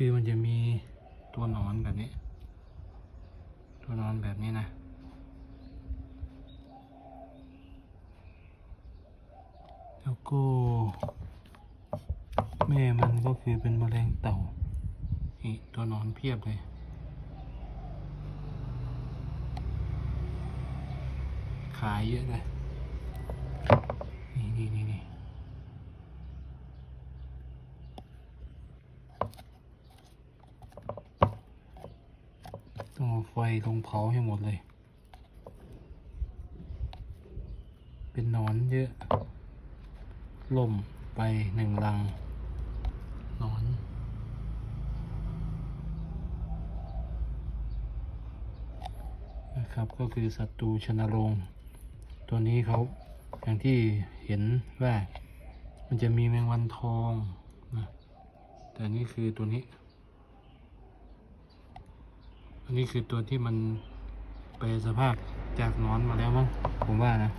คือมันจะมีตัวนอนแบบนี้ ตัวนอนแบบนี้นะแล้วก็แม่มันก็คือเป็นแมลงเต่านี่ตัวนอนเพียบเลยขายเยอะเลยนี่นี่นี่นี่ ต้องเอาไฟลงเผาให้หมดเลย เป็นนอนเยอะล่มไปหนึ่งลังนอนนะครับก็คือศัตรูชนโรงตัวนี้เขาอย่างที่เห็นว่ามันจะมีแมงวันทองนะแต่นี่คือตัวนี้ อันนี้คือตัวที่มันไปสภาพจากนอนมาแล้วมั้งผมว่านะ